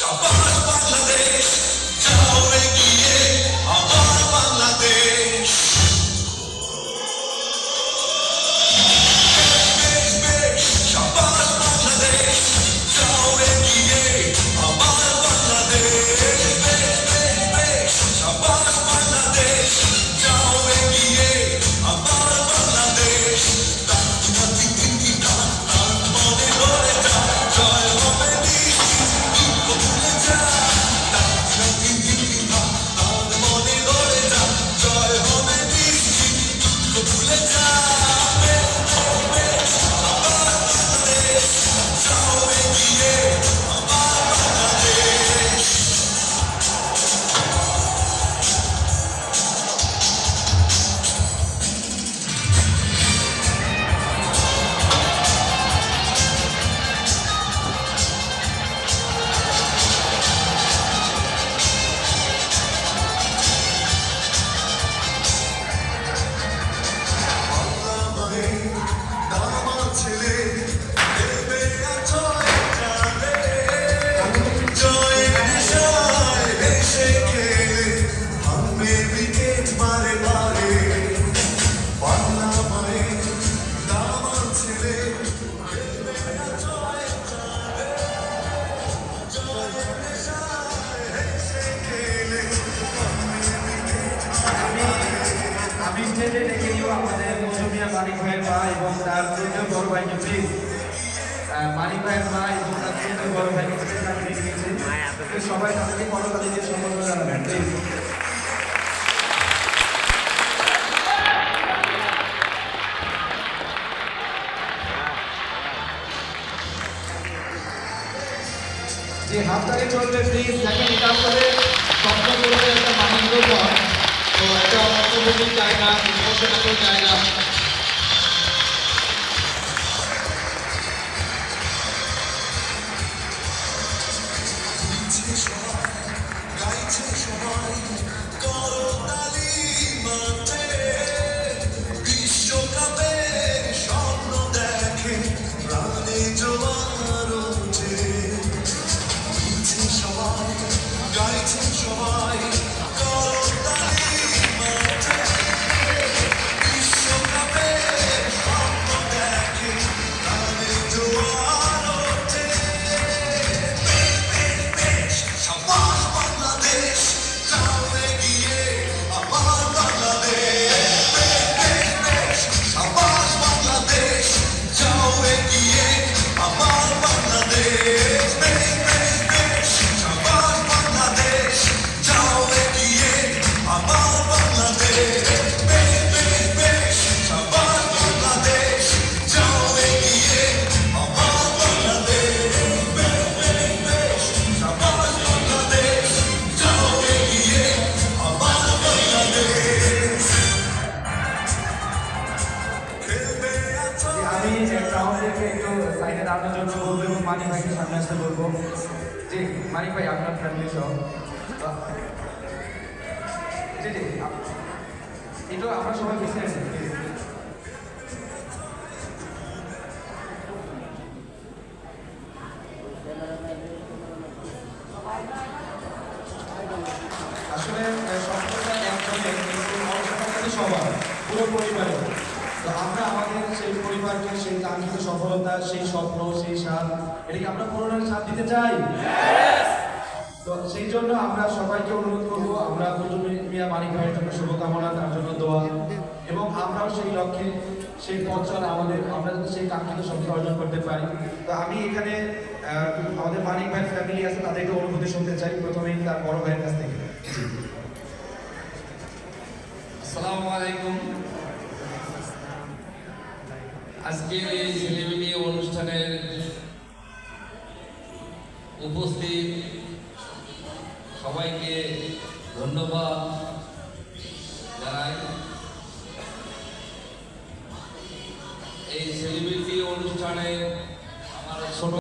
小爸爸。স্টেজে ডেকে দিব আমাদের মৌসুমিয়া মানিক ভাইয়ের মা এবং তার দুজন বড় ভাইকে প্লিজ মানিক ভাইয়ের মা এবং তার দুজন বড় ভাইকে সবাই তাদেরকে দিয়ে সম্মান জানাবেন প্লিজ যে হাততালি চলবে প্লিজ দেখেন এটা করে স্বপ্ন করবে একটা মানন্দকর তো একটা অর্থনৈতিক জায়গা ইমোশনাল জায়গা। আমি রাউন্ডকে একটু সাইডে দাঁড়ানোর জন্য বলব এবং মানিক ভাইকে সামনে আসতে বলব। যে মানিক ভাই, আপনার ফ্যামিলি সহ। জি জি একটু আমরা সবাই পিছিয়ে আছি please। আসলে সফলতা পুরো পরিবারের তো আমরা আমাদের সেই পরিবারকে, সেই কাঙ্ক্ষিত সফলতা, সেই স্বপ্ন, সেই স্বাদ, এটাকে আমরা পূরণের স্বাদ দিতে চাই। তো সেই জন্য আমরা সবাইকে অনুরোধ করব, আমরা বুজুর্গ মিয়া মানিক ভাইয়ের জন্য শুভকামনা, তার জন্য দোয়া। এবং আমরাও সেই লক্ষ্যে সেই পথ চলা আমাদের, আমরা যাতে সেই কাঙ্ক্ষিত সফল অর্জন করতে পারি। তো আমি এখানে আমাদের মানিক ভাইয়ের ফ্যামিলি আছে, তাদেরকে অনুভূতি শুনতে চাই, প্রথমেই তার বড় ভাইয়ের কাছ থেকে। আসসালামু আলাইকুম। আজকের এই সেলিব্রিটি অনুষ্ঠানের উপস্থিত সবাইকে ধন্যবাদ।